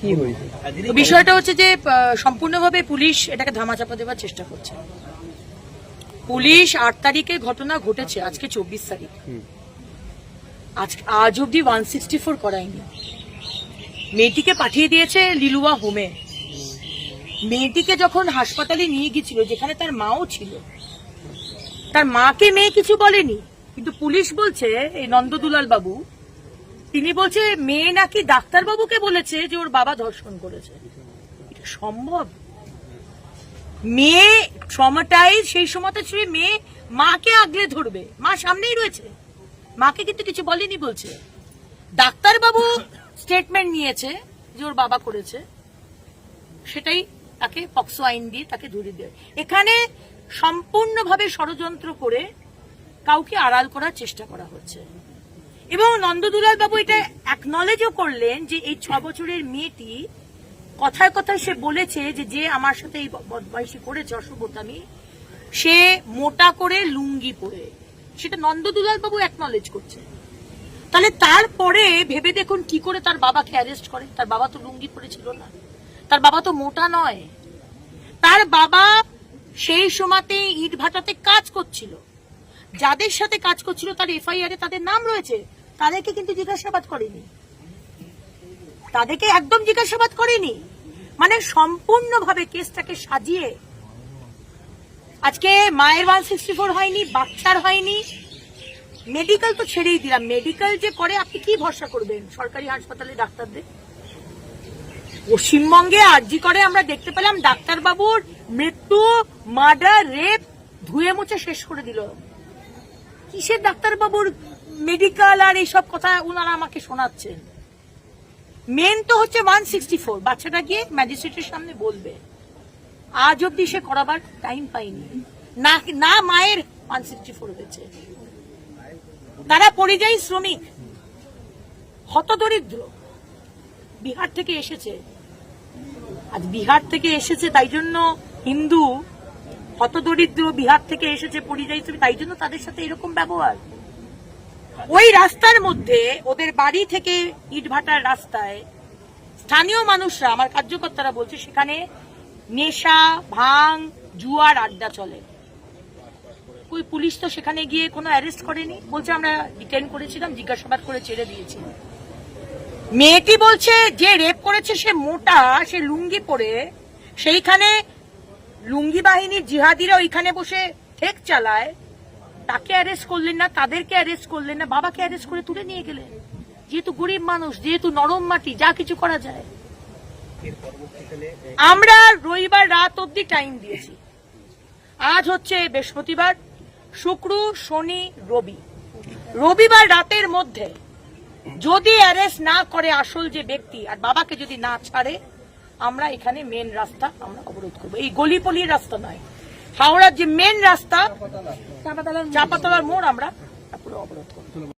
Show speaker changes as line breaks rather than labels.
কি হয়েছে?
বিষয়টা হচ্ছে যে সম্পূর্ণভাবে পুলিশ এটাকে ধামাচাপা দেওয়ার চেষ্টা করছে। পুলিশ আট তারিখে ঘটনা ঘটেছে আজকে চব্বিশ তারিখ। আজ আজ অব্দি ওয়ান সিক্সটি ফোর করায়নি। মেয়েটিকে পাঠিয়ে দিয়েছে লিলুয়া হোমে। মেয়েটিকে যখন হাসপাতালে নিয়ে গেছিল যেখানে তার মাও ছিল তার মাকে মেয়ে কিছু বলেনি কিন্তু পুলিশ বলছে এই নন্দদুলাল বাবু তিনি বলছে, মেয়ে নাকি ডাক্তারবাবুকে বলেছে যে ওর বাবা ধর্ষণ করেছে। এটা সম্ভব? মেয়ে ট্রমাটাইজ সেই সময়তে সে মেয়ে মাকে আগলে ধরবে। মা সামনেই রয়েছে। মাকে কিন্তু কিছু বলেনি বলছে। ডাক্তারবাবু স্টেটমেন্ট নিয়েছে যে ওর বাবা করেছে। সেটাই তাকে পক্সো আইন দিয়ে তাকে ধরে দেয়। এখানে সম্পূর্ণভাবে ষড়যন্ত্র করে কাউকে আড়াল করার চেষ্টা করা হচ্ছে। এবং নন্দদুলাল বাবু এটা অ্যাকনলেজও করলেন যে এই ছ বছরের মেয়েটি কথায় কথায় সে বলেছে যে যে আমার সাথে এই বদমাইশি করেছে অশুভতামি সে মোটা করে, লুঙ্গি পরে। সেটা নন্দদুলাল বাবু অ্যাকনলেজ করছে। তাহলে তারপরে ভেবে দেখুন কি করে তার বাবাকে অ্যারেস্ট করে। তার বাবা তো লুঙ্গি পরেছিল না। তার বাবা তো মোটা নয়। তার বাবা সেই সময়তে ইট ভাটাতে কাজ করছিল। যাদের সাথে কাজ করছিল তার এফআইআর এ তাদের নাম রয়েছে। তাদেরকে কিন্তু জিজ্ঞাসাবাদ করেনি। তাদেরকে একদম জিজ্ঞাসাবাদ করেনি। মানে সম্পূর্ণভাবে কেসটাকে সাজিয়ে আজকে মায়ের ওয়ান সিক্সটি ফোর হয়নি, বাচ্চার হয়নি। মেডিকেল তো ছেড়েই দিলাম। মেডিকেল যে করে, আপনি কি ভরসা করবেন? সরকারি হাসপাতালে ডাক্তারদের? পশ্চিমবঙ্গে আরজি করে, আমরা দেখতে পেলাম ডাক্তারবাবুর মৃত্যু, মার্ডার, রেপ, ধুয়ে মুছে শেষ করে দিল। কিসের ডাক্তারবাবুর মেডিকেল আর এইসব কথা ওনারা আমাকে শোনাচ্ছেন মেন তো হচ্ছে ওয়ান সিক্সটি ফোর বাচ্চাটা গিয়ে ম্যাজিস্ট্রেটের সামনে বলবে। আজ অব্দি সে করাবার টাইম পাইনি না না মায়ের ওয়ান সিক্সটি ফোর হয়েছে। তারা পরিযায়ী শ্রমিক, হতদরিদ্র। বিহার থেকে এসেছে। আজ বিহার থেকে এসেছে, তাই জন্য হিন্দু, হতদরিদ্র বিহার থেকে এসেছে পরিযায়ী শ্রমিক, তাই জন্য তাদের সাথে এরকম ব্যবহার। ওই রাস্তার মধ্যে ওদের বাড়ি থেকে ইটভাটার রাস্তায় স্থানীয় মানুষরা, আমার কার্যকর্তারা বলছে, সেখানে নেশা ভাং জুয়ার আড্ডা চলে। ওই পুলিশ তো সেখানে গিয়ে কোনো অ্যারেস্ট করেনি? বলছে, আমরা ডিটেন করেছিলাম, জিজ্ঞাসাবাদ করে ছেড়ে দিয়েছি। মেয়েটি বলছে, যে রেপ করেছে সে মোটা, সে লুঙ্গি পরে, সেইখানে লুঙ্গি বাহিনীর জিহাদিরা ওইখানে বসে ঠেক চালায়। তাকে অ্যারেস্ট করলেন না তাদেরকে অ্যারেস্ট করলেন না বাবাকে অ্যারেস্ট করে তুলে নিয়ে গেলেন। যেহেতু গরিব মানুষ যেহেতু নরম মাটি যা কিছু করা যায়। আমরা রবিবার রাত অবধি টাইম দিয়েছি। আজ হচ্ছে বৃহস্পতিবার শুক্র শনি রবি। রবিবার রাতের মধ্যে যদি অ্যারেস্ট না করে আসল যে ব্যক্তি আর বাবাকে যদি না ছাড়ে আমরা এখানে মেন রাস্তা আমরা অবরোধ করব। এই গলিপলির রাস্তা নয়। হাওড়ার যে মেন রাস্তা চাপাতলার মোড় আমরা পুরো অবরোধ